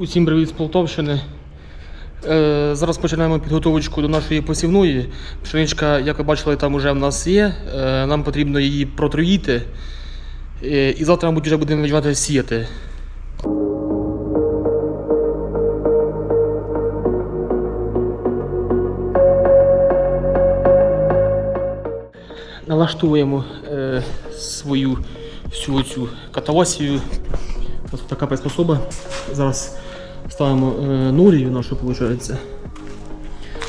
Усім привіт з Полтавщини. Е, зараз починаємо підготовочку до нашої посівної. Пшеничка, як ви бачили, там вже в нас є. Е, нам потрібно її протруїти. Е, і завтра, мабуть, вже будемо починати сіяти. Налаштовуємо е, свою всю цю катавасію. Ось така приспособа. Зараз ставимо нурію нашу, виходить.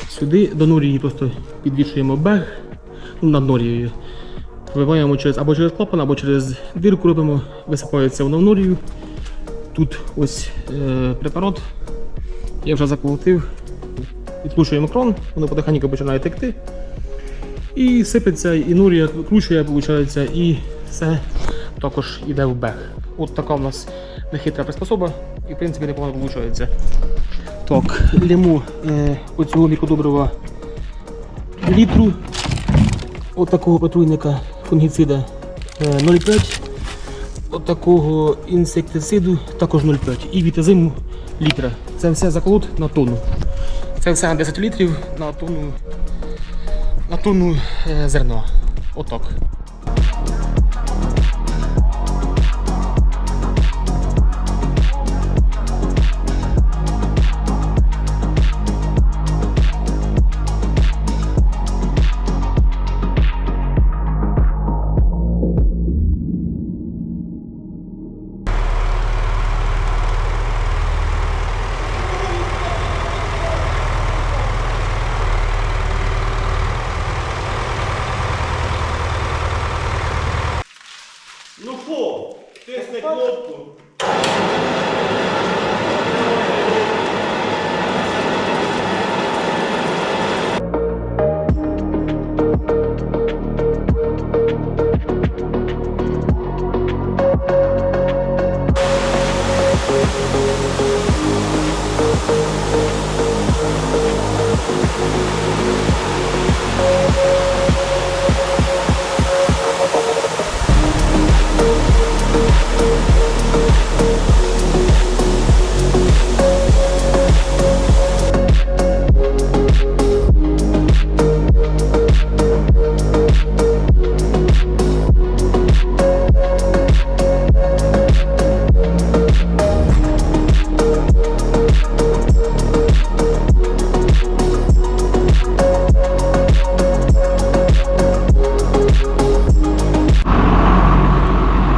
Сюди до нурії просто підвішуємо бег ну, над норією. Вибиваємо через, або через клапан, або через дірку робимо, висипається воно в норію. Тут ось е, препарат. Я вже заколотив. Відкручуємо крон, воно потихеньку починає текти. І сипеться, і нурія кручує, виходить, і все також йде в бег. От така у нас нехитра приспособа, і в принципі непогано виходить. Так, ліму е, оцього мікродобрива літру. От такого патруйника фунгіцида е, 0,5. От такого інсектициду також 0,5. І вітазиму літра. Це все заколот на тонну. Це все на 10 літрів на тонну, на тонну е, зерна. Отак.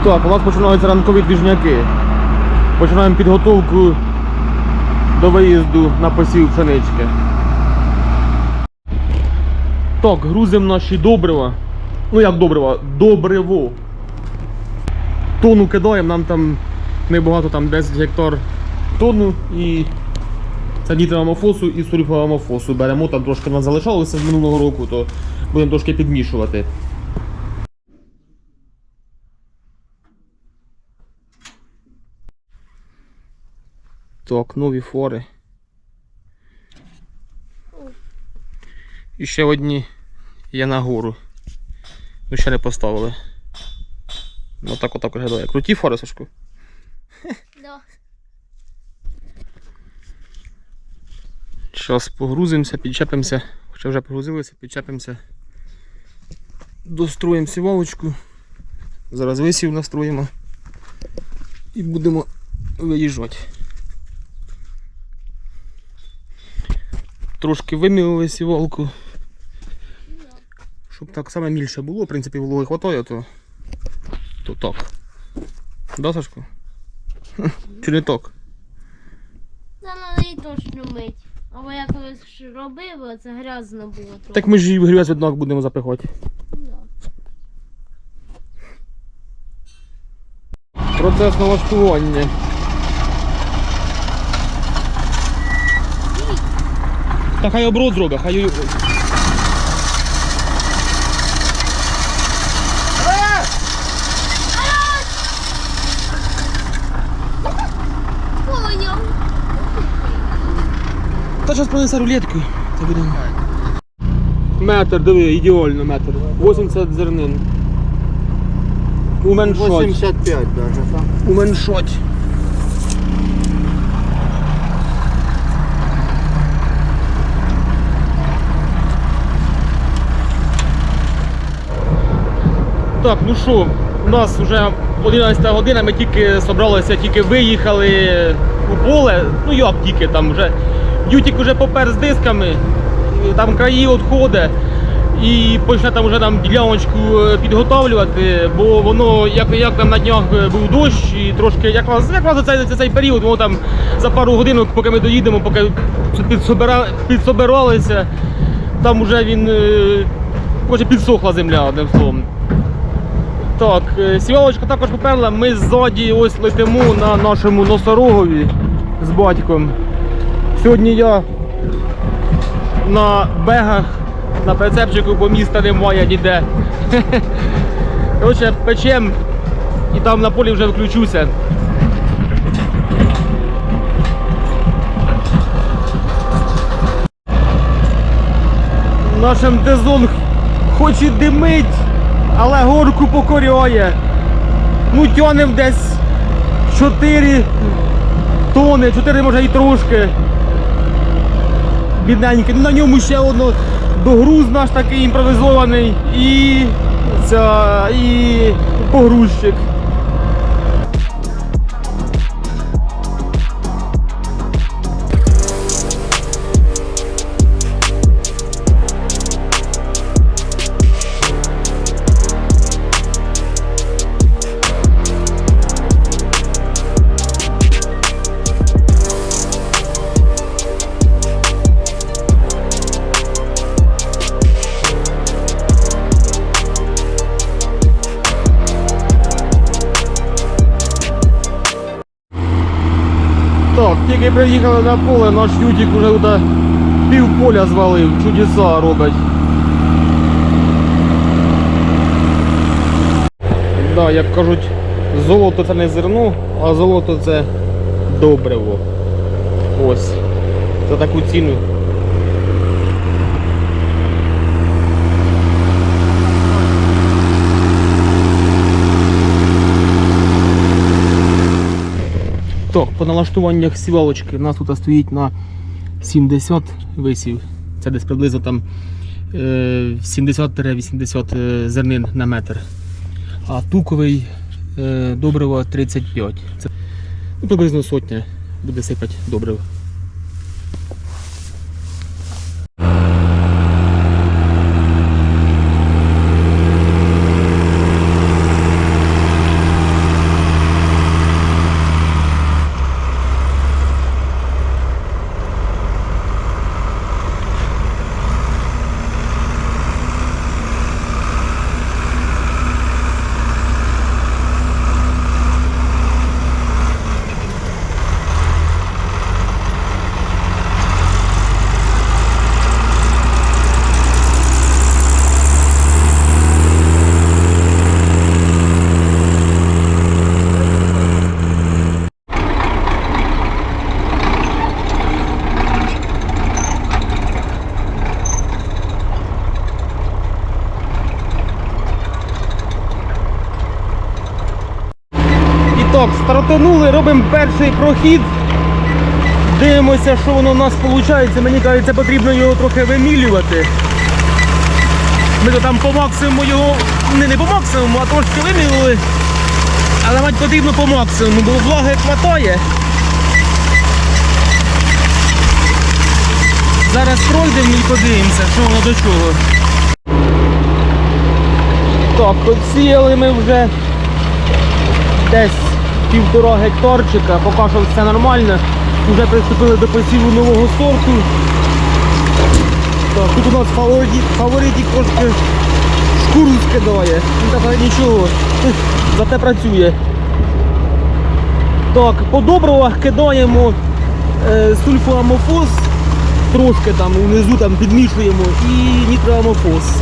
Так, у нас починаються ранкові двіжняки. Починаємо підготовку до виїзду на посів пшенички. Так, грузимо наші добрива. Ну як добрива? Добриво. Тону кидаємо, нам там небагато, там 10 гектар тону і це літра амофосу і сульфа амофосу беремо, там трошки нас залишалося з минулого року, то будемо трошки підмішувати. Так, нові фори. І ще одні є нагору. Ну ще не поставили. Ну так отак виглядає. Круті фори, Сашку. Да. Зараз погрузимося, підчепимося. Хоча вже погрузилися, підчепимося. Достроїмо сівалочку. Зараз висів настроїмо. І будемо виїжджати. Трошки вимілили сівалку. Щоб так саме більше було, в принципі, вологи хватає, то, то так. Да, Сашко? Чи не так? Це треба і точно мить. Або я колись робив, це грязно було трохи. Так ми ж і в грязь однак будемо запихати. Процес налаштування. Та хай оброт зробить, хай. Та зараз принесе рулетку. Це буде. Метр, диви, ідеально метр. 80 зернин. Уменшать. 85 даже, так? Так, ну що, у нас вже 11 година, ми тільки зібралися, тільки виїхали у поле. Ну як тільки там вже. Ютік вже попер з дисками, там краї відходи. І почне там вже нам діляночку е, підготовлювати, бо воно як, як там на днях е, був дощ, і трошки якраз якраз за цей, за цей період, воно там за пару годинок, поки ми доїдемо, поки підсобира, підсобиралися, там вже він е, підсохла земля, одним словом. Так, е, сівалочка також поперла. Ми ззаді ось летимо на нашому носорогові з батьком. Сьогодні я на бегах, на прицепчику, бо міста немає ніде. Коротше, печем і там на полі вже включуся. Наш МТЗон хоч і димить, але горку покорює. Ну, тянем десь 4 тони, 4 може і трошки. Бідненький. Ну, на ньому ще одно догруз наш такий імпровізований і, ця, і погрузчик. Тільки приїхали на поле, наш Ютік вже туди пів поля звалив, чудеса робить. Да, як кажуть, золото це не зерно, а золото це добриво. Ось. За таку ціну. Так, по налаштуваннях сівалочки у нас тут стоїть на 70 висів. Це десь приблизно там е, 70-80 е, зернин на метр. А туковий е, добриво 35. Це ну, приблизно сотня буде сипати добриво. Так, стартанули, робимо перший прохід. Дивимося, що воно у нас виходить. Мені кажеться, потрібно його трохи вимілювати. Ми то там по максимуму його, не, не по максимуму, а трошки вимілили. Але мать потрібно по максимуму, бо влаги хватає. Зараз пройдемо і подивимося, що воно до чого. Так, посіяли ми вже десь півтора гектарчика, поки що все нормально. Вже приступили до посіву нового сорту. Так, тут у нас фаворит, фаворитик трошки шкуру скидає. Ну так нічого, зате працює. Так, по добривах кидаємо е, сульфоамофос, трошки там внизу там підмішуємо і нітроамофос.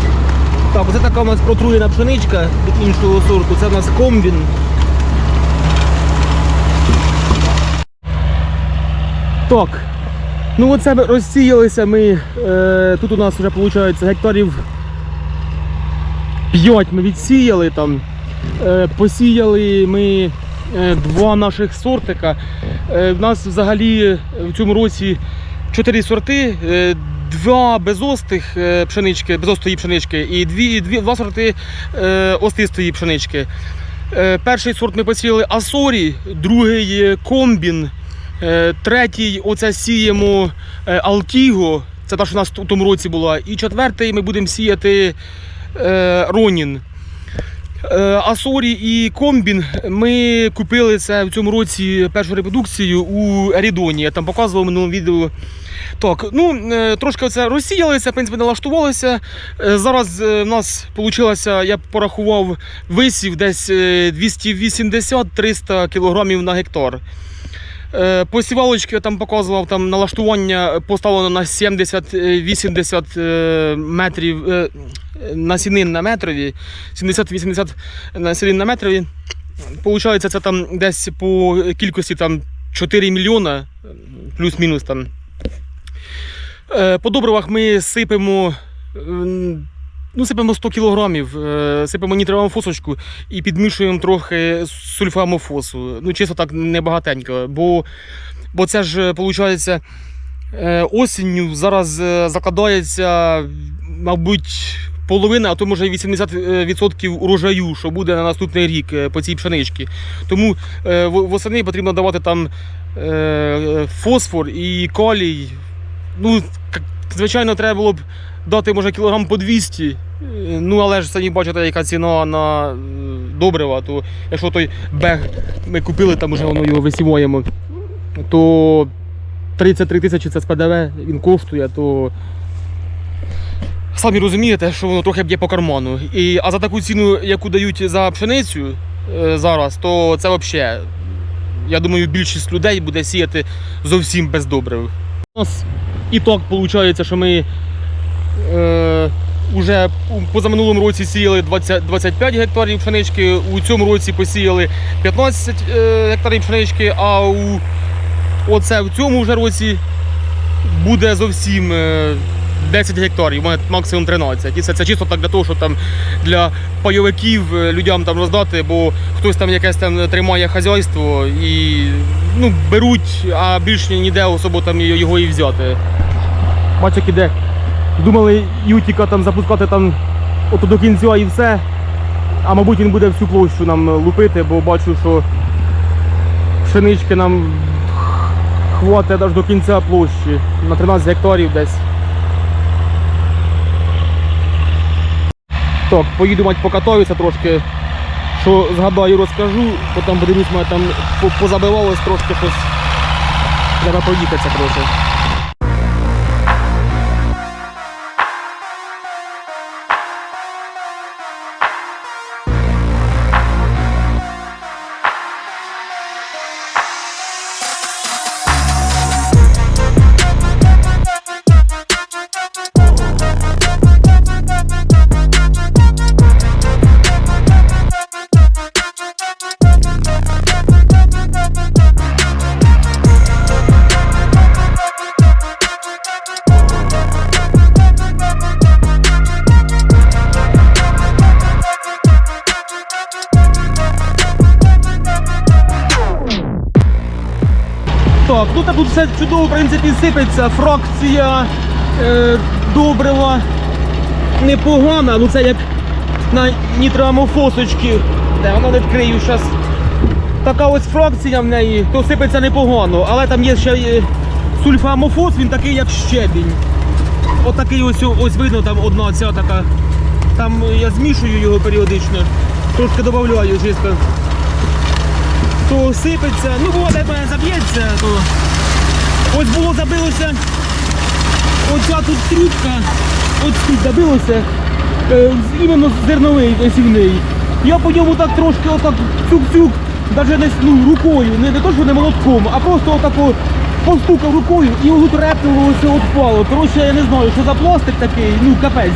Так, оце така у нас протруєна пшеничка від іншого сорту. Це у нас комбін. Так. Ну оце ми розсіялися ми. Е, тут у нас вже виходить гектарів 5 ми відсіяли там. Е, посіяли ми е, два наших сортика. Е, в нас взагалі в цьому році 4 сорти. Е, два безостих е, пшенички, безостої пшенички і дві, дві, два сорти е, остистої пшенички. Е, перший сорт ми посіяли Асорі, другий комбін, третій оце сіємо е, Алтіго, це та, що у нас у тому році була. І четвертий ми будемо сіяти е, Ронін. Е, Асорі і Комбін ми купили це в цьому році першу репродукцію у Ерідоні. Я там показував в минулому відео. Так, ну е, трошки це розсіялися, в принципі, налаштувалися. Е, Зараз е, в нас вийшло, я порахував висів десь е, 280-300 кг на гектар. Е, Посівалочки я там показував, там налаштування поставлено на 70-80 е, метрів е, на сінин на метрові. 70-80 на сінин на метрові. Получається, це там десь по кількості там 4 мільйона, плюс-мінус там. По добривах ми сипемо. Ну, сипемо 100 кілограмів, е, сипемо нітрову фосочку і підмішуємо трохи сульфамофосу. Ну, чисто так небагатенько. Бо, бо це ж, виходить, осінню зараз е, закладається, мабуть, половина, а то може 80% урожаю, що буде на наступний рік е, по цій пшеничці. Тому е, восени потрібно давати там е, фосфор і калій. Ну, звичайно, треба було б дати може кілограм по 200. Е, Ну, але ж самі бачите, яка ціна на е, добрива, то якщо той бег ми купили, там вже воно його висіваємо, то 33 тисячі це з ПДВ, він коштує, то самі розумієте, що воно трохи б'є по карману. І, а за таку ціну, яку дають за пшеницю е, зараз, то це взагалі, я думаю, більшість людей буде сіяти зовсім без добрив. У нас і так виходить, що ми е, уже позаминулому році сіяли 20, 25 гектарів пшенички, у цьому році посіяли 15 е, гектарів пшенички, а у оце в цьому вже році буде зовсім е, 10 гектарів, максимум 13. І це, це чисто так для того, щоб там для пайовиків е, людям там роздати, бо хтось там якесь там тримає хазяйство і ну, беруть, а більш ніде особо там його і взяти. Бачиш, як іде. Думали Ютіка там запускати там ото до кінця і все. А мабуть він буде всю площу нам лупити, бо бачу, що пшенички нам хватить аж до кінця площі. На 13 гектарів десь. Так, поїду мать покатаюся трошки. Що згадаю, розкажу, потім подивлюсь, мене там позабивалось трошки щось. Треба проїхатися трохи. Принципі, сипеться. Фракція е, добрива непогана. Ну це як на нітрамофосочки. Де вона відкрию зараз. Така ось фракція в неї, то сипеться непогано, але там є ще е, сульфамофос, він такий як щебінь. Отакий ось ось видно, там одна ця така. Там я змішую його періодично, трошки додаю чисто то сипеться, ну в мене заб'ється, то ось було забилося. Оця тут трубка, ось тут забилося, е, іменно зерновий осівний. Я по ньому так трошки отак цюк-цюк, навіть не ну, рукою, не, не то, що не молотком, а просто отако постукав рукою і репнуло ось отпало. Коротше, я не знаю, що за пластик такий, ну капець.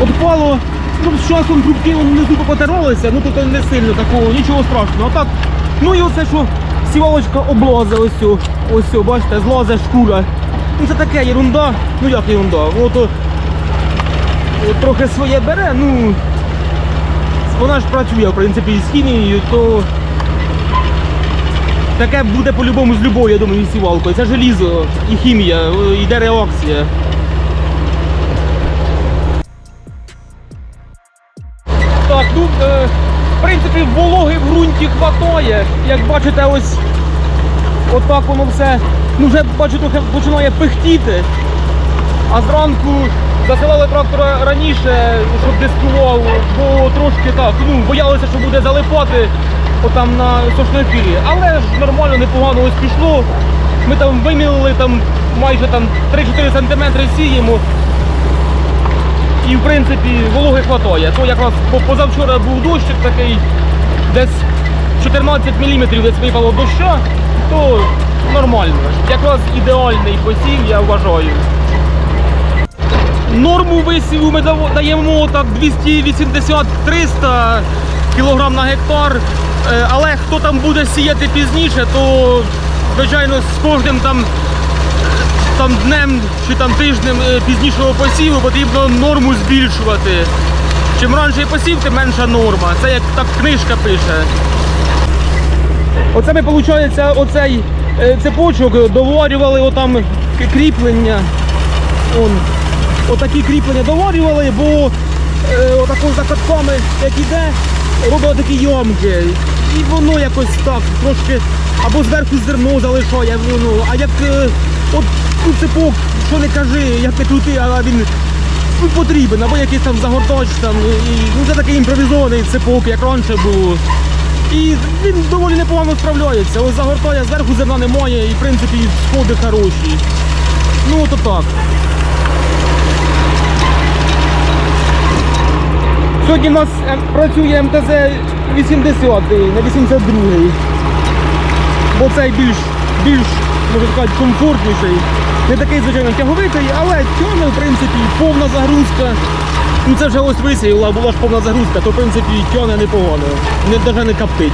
Отпало, ну з часом трубки внизу попотиралися, ну тут не сильно такого, нічого страшного. А так, ну і оце що Сівалочка облоза, ось, ось, ось, бачите, злазить шкура. Ну Це таке ерунда, ну як ерунда, от, от, трохи своє бере, ну вона ж працює в принципі з хімією, то таке буде по-любому з любою, я думаю, сівалкою. Це желізо і хімія, йде реакція. Так, ну, е, в принципі, було ґрунті хватає. Як бачите, ось отак воно все. Ну вже бачу, трохи починає пихтіти. А зранку засилали трактора раніше, щоб дискував, бо трошки так, ну, боялися, що буде залипати отам на сошнофілі. Але ж нормально, непогано ось пішло. Ми там вимілили там майже там 3-4 см сіємо. І в принципі вологи хватає. То якраз позавчора був дощик такий, десь 14 мм десь випало доща, то нормально. Якраз ідеальний посів, я вважаю. Норму висіву ми даємо так 280-300 кг на гектар. Е, Але хто там буде сіяти пізніше, то звичайно з кожним там там днем чи там тижнем е, пізнішого посіву потрібно норму збільшувати. Чим раніше посів, тим менша норма. Це як так книжка пише. Оце ми, виходить, оцей е, цепочок доварювали отам кріплення. Он, отакі кріплення доварювали, бо е, отако за катками, як іде, робить такі ямки. І воно якось так, трошки або зверху зерно залишає воно, а як е, от цепок, що не кажи, як не крути, а він потрібен, або якийсь там загортач там. І, ну, це такий імпровізований цепок, як раніше було. І він доволі непогано справляється. Ось загортає, зверху зерна немає і в принципі сходи хороші. Ну то так. Сьогодні в нас е, працює МТЗ 80 на 82 бо цей більш, більш, можна сказати, комфортніший. Не такий, звичайно, тяговитий, але тягне, в принципі, повна загрузка. Ну це вже ось висіяла, була ж повна загрузка, то в принципі тягне непогано. Не, навіть не каптить.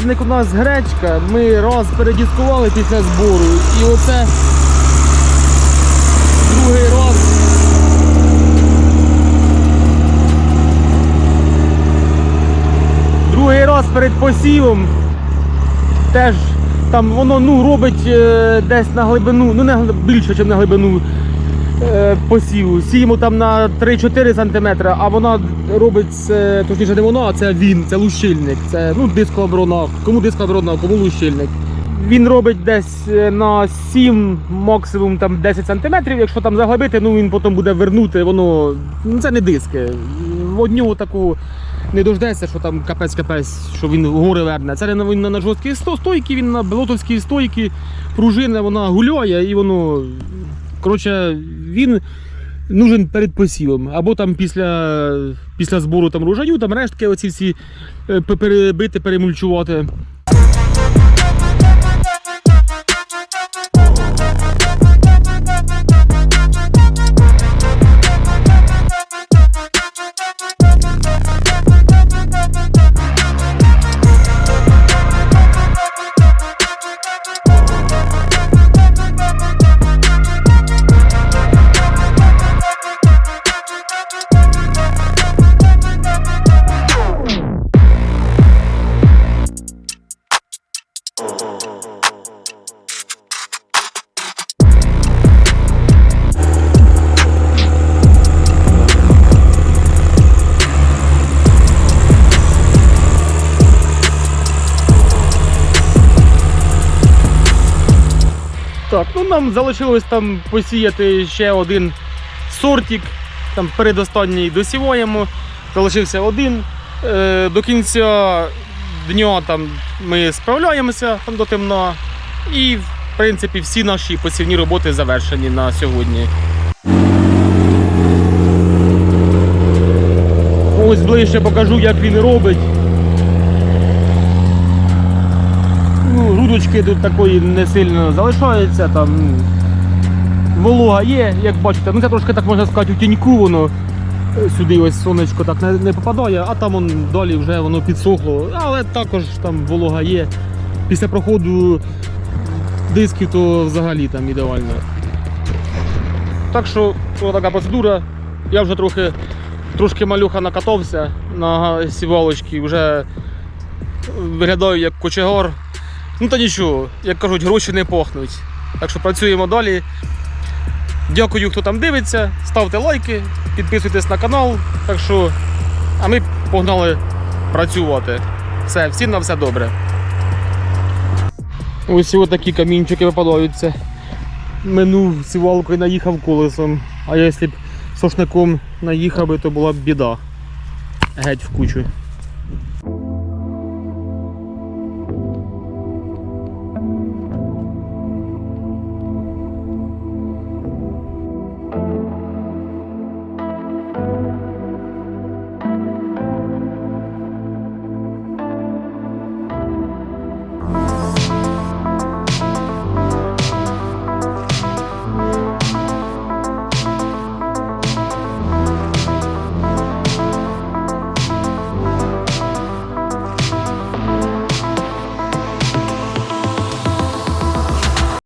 Попередник у нас гречка, ми раз передіскували після збору. І оце другий раз. Другий раз перед посівом. Теж там воно ну, робить е, десь на глибину, ну не більше, ніж на глибину посіву. Сіємо там на 3-4 см, а вона робить, це, точніше не воно, а це він, це лущильник. Це ну, дискооборона. Кому дискооборона, кому лущильник. Він робить десь е, на 7, максимум там 10 см. Якщо там заглибити, ну він потім буде вернути, воно. Ну це не диски. В одню таку не дождеться, що там капець-капець, що він гори верне. Це він на жорсткій сто- стойці, він на белотовській стойці, пружина, вона гуляє і воно. Коротше, він нужен перед посівом. Або там після, після збору там рожаю, там рештки оці всі е, перебити, перемульчувати. Так, ну нам залишилось там посіяти ще один сортик. Там передостанній досіваємо. Залишився один. Е, до кінця дня там ми справляємося там до темна. І в принципі всі наші посівні роботи завершені на сьогодні. Ось ближче покажу, як він робить. Ну, тут такої не сильно залишаються, там волога є, як бачите. Ну це трошки так можна сказати, у тіньку воно е, сюди ось сонечко так не, не попадає, а там он, далі вже воно підсохло. Але також там волога є. Після проходу дисків то взагалі там ідеально. Так що ось така процедура. Я вже трохи Трошки малюха накатався на сівалочці, вже виглядаю як кочегор. Ну та нічого, як кажуть, гроші не пахнуть. Так що працюємо далі. Дякую, хто там дивиться. Ставте лайки, підписуйтесь на канал. Так що, а ми погнали працювати. Все, всім на все добре. Ось ось такі камінчики випадаються. Минув сівалкою наїхав колесом. А якщо б сошником наїхав то була б біда. Геть в кучу.